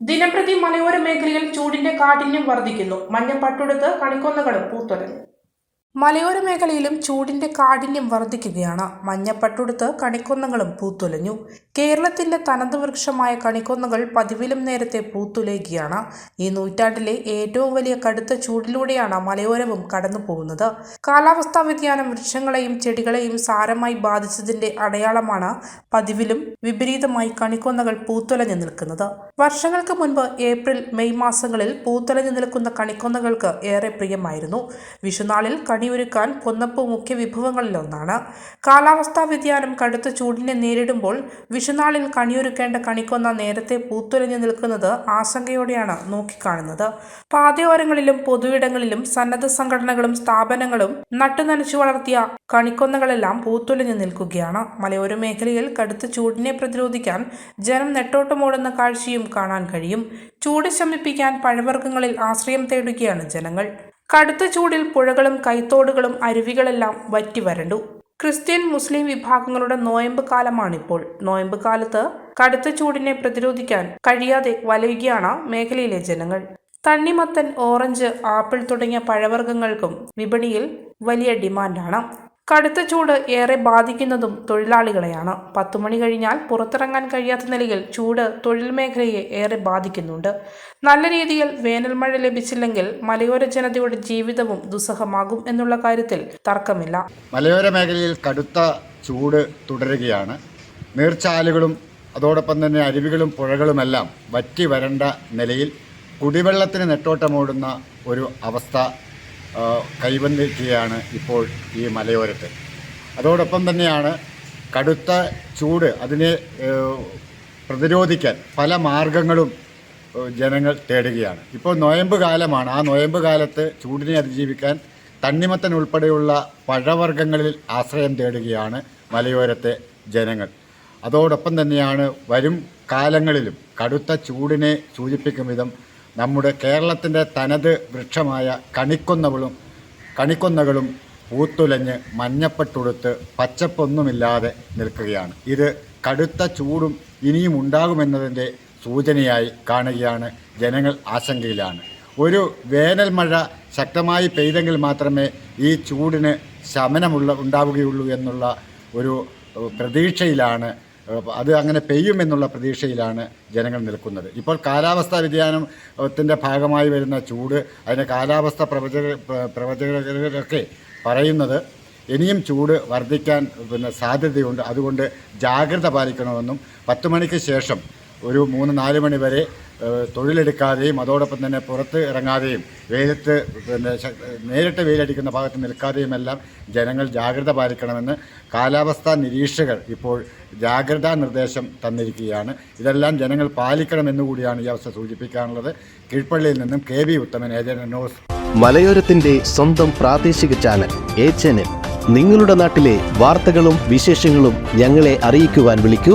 ദിനംപ്രതി മലയോര മേഖലയിൽ ചൂടിന്റെ കാഠിന്യം വർദ്ധിക്കുന്നു. മഞ്ഞപ്പട്ടുടുത്ത് കണിക്കൊന്നകളും പൂത്തുലഞ്ഞു മലയോര മേഖലയിലും ചൂടിന്റെ കാഠിന്യം വർദ്ധിക്കുകയാണ് മഞ്ഞപ്പട്ടുടുത്ത് കണിക്കൊന്നകളും പൂത്തുലഞ്ഞു. കേരളത്തിന്റെ തനത് വൃക്ഷമായ കണിക്കൊന്നകൾ പതിവിലും നേരത്തെ പൂത്തുലയുകയാണ്. ഈ നൂറ്റാണ്ടിലെ ഏറ്റവും വലിയ കടുത്ത ചൂടിലൂടെയാണ് മലയോരവും കടന്നു പോകുന്നത് കാലാവസ്ഥാ വ്യതിയാനം വൃക്ഷങ്ങളെയും ചെടികളെയും സാരമായി ബാധിച്ചതിന്റെ അടയാളമാണ് പതിവിലും വിപരീതമായി കണിക്കൊന്നകൾ പൂത്തുലഞ്ഞു നിൽക്കുന്നത്. വർഷങ്ങൾക്ക് മുൻപ് ഏപ്രിൽ മെയ് മാസങ്ങളിൽ പൂത്തുലഞ്ഞു നിൽക്കുന്ന കണിക്കൊന്നകൾക്ക് ഏറെ പ്രിയമായിരുന്നു. വിഷുനാളിൽ കണിയൊരുക്കാൻ കൊന്നപ്പ് മുഖ്യ വിഭവങ്ങളിലൊന്നാണ്. കാലാവസ്ഥാ വ്യതിയാനം കടുത്ത ചൂടിനെ നേരിടുമ്പോൾ വിഷുനാളിൽ കണിയൊരുക്കേണ്ട കണിക്കൊന്ന നേരത്തെ പൂത്തുലഞ്ഞു നിൽക്കുന്നത് ആശങ്കയോടെയാണ് നോക്കിക്കാണുന്നത്. പാതയോരങ്ങളിലും പൊതുവിടങ്ങളിലും സന്നദ്ധ സംഘടനകളും സ്ഥാപനങ്ങളും നട്ടുനനച്ചു വളർത്തിയ കണിക്കൊന്നകളെല്ലാം പൂത്തുലഞ്ഞു നിൽക്കുകയാണ്. മലയോര മേഖലയിൽ കടുത്ത ചൂടിനെ പ്രതിരോധിക്കാൻ ജനം നെട്ടോട്ടമോടുന്ന കാഴ്ചയും കാണാൻ കഴിയും. ചൂട് ശമിപ്പിക്കാൻ പഴവർഗങ്ങളിൽ ആശ്രയം തേടുകയാണ് ജനങ്ങൾ. കടുത്ത ചൂടിൽ പുഴകളും കൈത്തോടുകളും അരുവികളെല്ലാം വറ്റി വരണ്ടു. ക്രിസ്ത്യൻ മുസ്ലിം വിഭാഗങ്ങളുടെ നോയമ്പ് കാലമാണിപ്പോൾ. നോയമ്പ് കാലത്ത് കടുത്ത ചൂടിനെ പ്രതിരോധിക്കാൻ കഴിയാതെ വലയുകയാണ് മേഖലയിലെ ജനങ്ങൾ. തണ്ണിമത്തൻ ഓറഞ്ച് ആപ്പിൾ തുടങ്ങിയ പഴവർഗങ്ങൾക്കും വിപണിയിൽ വലിയ ഡിമാൻഡാണ്. കടുത്ത ചൂട് ഏറെ ബാധിക്കുന്നതും തൊഴിലാളികളെയാണ്. പത്തു മണി കഴിഞ്ഞാൽ പുറത്തിറങ്ങാൻ കഴിയാത്ത നിലയിൽ ചൂട് തൊഴിൽ മേഖലയെ ഏറെ ബാധിക്കുന്നുണ്ട്. നല്ല രീതിയിൽ വേനൽ മഴ ലഭിച്ചില്ലെങ്കിൽ മലയോര ജനതയുടെ ജീവിതവും ദുസ്സഹമാകും എന്നുള്ള കാര്യത്തിൽ തർക്കമില്ല. മലയോര മേഖലയിൽ കടുത്ത ചൂട് തുടരുകയാണ്. നീർച്ചാലുകളും അതോടൊപ്പം തന്നെ അരുവികളും പുഴകളുമെല്ലാം വറ്റി വരണ്ട നിലയിൽ കുടിവെള്ളത്തിന് നെട്ടോട്ടമോടുന്ന ഒരു അവസ്ഥ കൈവന്നിരിക്കുകയാണ് ഇപ്പോൾ ഈ മലയോരത്ത്. അതോടൊപ്പം തന്നെയാണ് കടുത്ത ചൂട് അതിനെ പ്രതിരോധിക്കാൻ പല മാർഗങ്ങളും ജനങ്ങൾ തേടുകയാണ്. ഇപ്പോൾ നോയമ്പ് കാലമാണ്. ആ നോയമ്പ് കാലത്ത് ചൂടിനെ അതിജീവിക്കാൻ തണ്ണിമത്തൻ ഉൾപ്പെടെയുള്ള പഴവർഗങ്ങളിൽ ആശ്രയം തേടുകയാണ് മലയോരത്തെ ജനങ്ങൾ. അതോടൊപ്പം തന്നെയാണ് വരും കാലങ്ങളിലും കടുത്ത ചൂടിനെ സൂചിപ്പിക്കും വിധം നമ്മുടെ കേരളത്തിന്റെ തനത് വൃക്ഷമായ കണിക്കൊന്നകളും കണിക്കൊന്നകളും പൂത്തുലഞ്ഞ് മഞ്ഞപ്പെട്ടുടുത്ത് പച്ചപ്പൊന്നുമില്ലാതെ നിൽക്കുകയാണ്. ഇത് കടുത്ത ചൂടും ഇനിയും ഉണ്ടാകുമെന്നതിന്റെ സൂചനയായി കാണുകയാണ് ജനങ്ങൾ ആശങ്കയിലാണ്. ഒരു വേനൽ മഴ ശക്തമായി പെയ്തെങ്കിൽ മാത്രമേ ഈ ചൂടിന് ശമനമുള്ള ഉണ്ടാവുകയുള്ളൂ എന്നുള്ള ഒരു പ്രതീക്ഷയിലാണ് അത് അങ്ങനെ പെയ്യുമെന്നുള്ള പ്രതീക്ഷയിലാണ് ജനങ്ങൾ നിൽക്കുന്നത്. ഇപ്പോൾ കാലാവസ്ഥാ വ്യതിയാനത്തിന്റെ ഭാഗമായി വരുന്ന ചൂട് അതിന് കാലാവസ്ഥ പ്രവചക പ്ര- പ്രവചകരൊക്കെ പറയുന്നത് ഇനിയും ചൂട് വർദ്ധിക്കാൻ പിന്നെ സാധ്യതയുണ്ട്. അതുകൊണ്ട് ജാഗ്രത പാലിക്കണമെന്നും പത്ത് മണിക്ക് ശേഷം ഒരു മൂന്ന് നാല് മണി വരെ തൊഴിലെടുക്കാതെയും അതോടൊപ്പം തന്നെ പുറത്ത് ഇറങ്ങാതെയും വെയിലത്ത് പിന്നെ നേരിട്ട് വെയിലടിക്കുന്ന ഭാഗത്ത് നിൽക്കാതെയും എല്ലാം ജനങ്ങൾ ജാഗ്രത പാലിക്കണമെന്ന് കാലാവസ്ഥാ നിരീക്ഷകർ ഇപ്പോൾ ജാഗ്രതാ നിർദ്ദേശം തന്നിരിക്കുകയാണ്. ഇതെല്ലാം ജനങ്ങൾ പാലിക്കണമെന്ന് കൂടിയാണ് ഈ അവസ്ഥ സൂചിപ്പിക്കാനുള്ളത്. കീഴ്പള്ളിയിൽ നിന്നും കെ വി ഉത്തമൻ ന്യൂസ് മലയോരത്തിന്റെ സ്വന്തം പ്രാദേശിക ചാനൽ എ ചാനൽ. നിങ്ങളുടെ നാട്ടിലെ വാർത്തകളും വിശേഷങ്ങളും ഞങ്ങളെ അറിയിക്കുവാൻ വിളിക്കൂ.